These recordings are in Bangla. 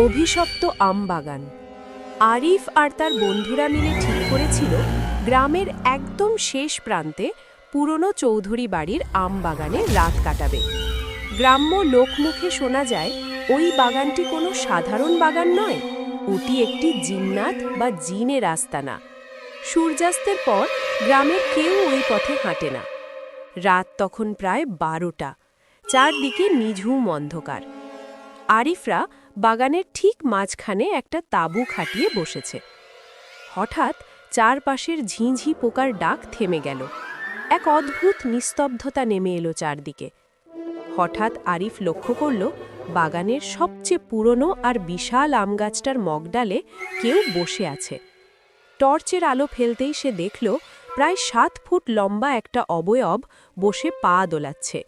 অভিশপ্ত আম বাগান আরিফ আর তার বন্ধুরা মিলে ঠিক করেছিল গ্রামের একদম শেষ প্রান্তে পুরনো চৌধুরী বাড়ির আম বাগানে রাত কাটাবে। গ্রাম্য লোকমুখে শোনা যায়, ওই বাগানটি কোনো সাধারণ বাগান নয়, ওটি একটি জিন্নাত বা জিনের আস্তানা সূর্যাস্তের পর গ্রামের কেউ ওই পথে হাঁটে না। রাত তখন প্রায় বারোটা, চারদিকে নিঝুম অন্ধকার। আরিফরা বাগানের ঠিক মাঝখানে একটা তাঁবু খাটিয়ে বসেছে। হঠাৎ চারপাশের ঝিঁঝি পোকার ডাক থেমে গেল। এক অদ্ভুত নিস্তব্ধতা নেমে এলো চারদিকে। হঠাৎ আরিফ লক্ষ্য করল, বাগানের সবচেয়ে পুরনো আর বিশাল আম গাছটার মগডালে কেউ বসে আছে। টর্চের আলো ফেলতেই সে দেখল, প্রায় সাত ফুট লম্বা একটা অবয়ব বসে পা দোলাচ্ছে।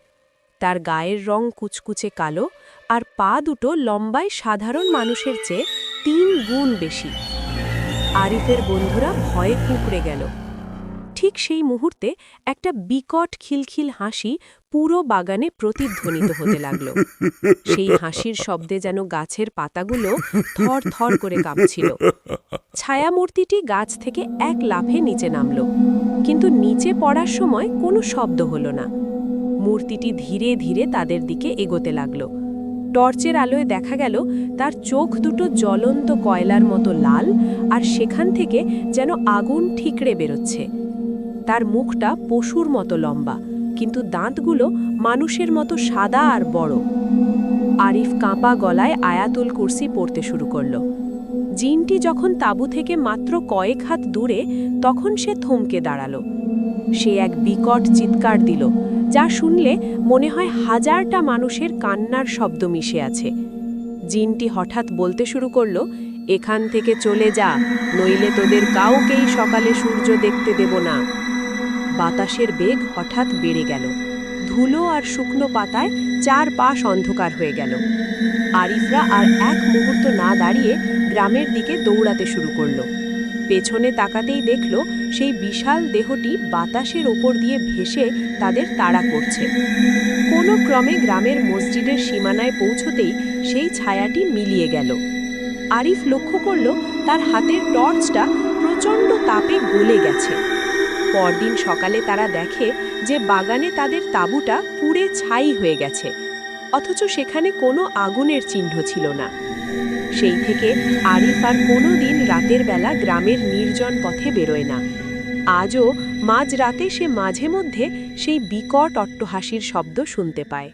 তার গায়ের রং কুচকুচে কালো আর পা দুটো লম্বায় সাধারণ মানুষের চেয়ে তিন গুণ বেশি। আরিফের বন্ধুরা ভয়ে কুঁকড়ে গেল। ঠিক সেই মুহূর্তে একটা বিকট খিলখিল হাসি পুরো বাগানে প্রতিধ্বনিত হতে লাগল। সেই হাসির শব্দে যেন গাছের পাতাগুলো থর থর করে কাঁপছিল। ছায়ামূর্তিটি গাছ থেকে এক লাফে নিচে নামল। কিন্তু নিচে পড়ার সময় কোনো শব্দ হলো না। মূর্তিটি ধীরে ধীরে তাদের দিকে এগোতে লাগল। টর্চের আলোয় দেখা গেল তার চোখ দুটো জ্বলন্ত কয়লার মতো লাল আর সেখান থেকে যেন আগুন ঠিকড়ে বেরোচ্ছে। তার মুখটা পশুর মতো লম্বা, কিন্তু দাঁতগুলো মানুষের মতো সাদা আর বড়। আরিফ কাঁপা গলায় আয়াতুল কুরসি পড়তে শুরু করল। জিনটি যখন তাঁবু থেকে মাত্র কয়েক হাত দূরে, তখন সে থমকে দাঁড়াল। সে এক বিকট চিৎকার দিল। যা শুনলে মনে হয় হাজারটা মানুষের কান্নার শব্দ মিশে আছে। জিনটি হঠাৎ বলতে শুরু করল, এখান থেকে চলে যা, নইলে তোদের কাউকেই সকালে সূর্য দেখতে দেব না। বাতাসের বেগ হঠাৎ বেড়ে গেল। ধুলো আর শুকনো পাতায় চার পাশ অন্ধকার হয়ে গেল। আরিফরা আর এক মুহূর্ত না দাঁড়িয়ে গ্রামের দিকে দৌড়াতে শুরু করল। পেছনে তাকাতেই দেখল সেই বিশাল দেহটি বাতাসের ওপর দিয়ে ভেসে তাদের তাড়া করছে। কোনো ক্রমে গ্রামের মসজিদের সীমানায় পৌঁছতেই সেই ছায়াটি মিলিয়ে গেল। আরিফ লক্ষ্য করল তার হাতের টর্চটা প্রচণ্ড তাপে গলে গেছে। পরদিন সকালে তারা দেখে যে বাগানে তাদের তাঁবুটা পুড়ে ছাই হয়ে গেছে, অথচ সেখানে কোনো আগুনের চিহ্ন ছিল না। সেই থেকে আরিফ আর কোনো দিন রাতের বেলা গ্রামের নির্জন পথে বেরোয় না। আজও মাঝ রাতে সে মাঝে মধ্যে সেই বিকট অট্টহাসির শব্দ শুনতে পায়।